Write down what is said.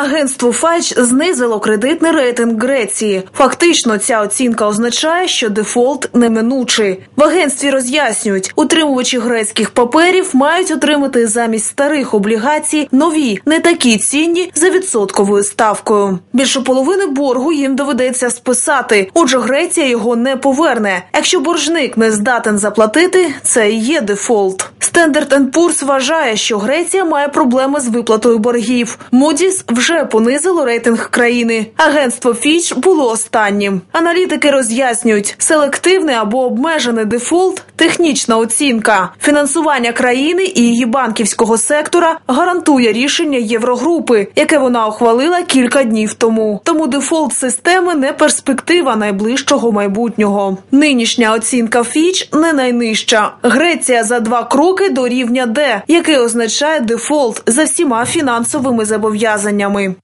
Агентство Файч знизило кредитний рейтинг Греції. Фактично, ця оцінка означає, що дефолт неминучий. В агентстві роз'яснюють, утримувачі грецьких паперів мають отримати замість старих облігацій нові, не такі цінні за відсотковою ставкою. Більше половини боргу їм доведеться списати. Отже, Греція його не поверне. Якщо боржник не здатен заплатити, це і є дефолт. Standard Poor's вважає, що Греція має проблеми з виплатою боргів. Moody's вже понизило рейтинг країни. Агентство Fitch було останнім. Аналітики роз'яснюють, селективний або обмежений дефолт технічна оцінка. Фінансування країни і її банківського сектора гарантує рішення Єврогрупи, яке вона ухвалила кілька днів тому. Тому дефолт системи не перспектива найближчого майбутнього. Нинішня оцінка Fitch не найнижча. Греція за два кроки до рівня Д, який означає дефолт за всіма фінансовими зобов'язаннями ми